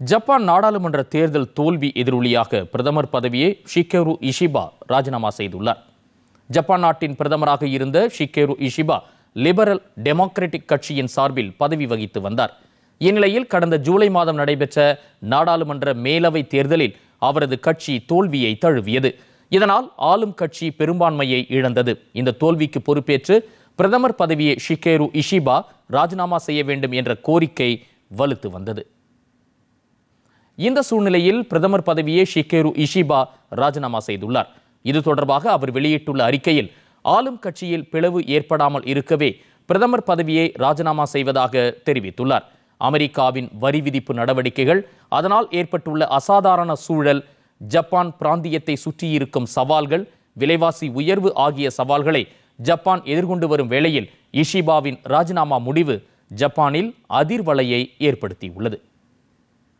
Japan நாடாளுமன்ற தேர்தல் தோல்வி எதிரொலியாக பிரதமர் பதவியை ஷிகேரு இஷிபா ராஜினாமா செய்துள்ளார். ஜப்பான் நாட்டின் பிரதமராக இருந்த ஷிகேரு இஷிபா லிபரல் டெமோக்ராட்டிக் கட்சியின் சார்பில் பதவி வகித்து வந்தார். இந்நிலையில் கடந்த ஜூலை மாதம் நடைபெற்ற நாடாளுமன்ற மேலவை தேர்தலில் அவரது கட்சி தோல்வியை தழுவியது. இதனால் ஆளும் கட்சி பெரும்பான்மையை இழந்தது. இந்த தோல்விக்கு பொறுப்பேற்று பிரதமர் பதவியை ஷிகேரு இஷிபா ராஜினாமா செய்ய வேண்டும் என்ற கோரிக்கை வலுத்து வந்தது. இந்த சூழ்நிலையில் பிரதமர் பதவியை ஷிகேரு இஷிபா ராஜினாமா செய்துள்ளார். இது தொடர்பாக அவர் வெளியிட்டுள்ள அறிக்கையில் ஆளும் கட்சியில் பிளவு ஏற்படாமல் இருக்கவே பிரதமர் பதவியை ராஜினாமா செய்வதாக தெரிவித்துள்ளார். அமெரிக்காவின் வரி விதிப்பு நடவடிக்கைகள் அதனால் ஏற்பட்டுள்ள அசாதாரண சூழல் ஜப்பான் பிராந்தியத்தை சுற்றியிருக்கும் சவால்கள் விலைவாசி உயர்வு ஆகிய சவால்களை ஜப்பான் எதிர்கொண்டு வரும் வேளையில் இஷிபாவின் ராஜினாமா முடிவு ஜப்பானில் அதிர்வலையை ஏற்படுத்தியுள்ளது.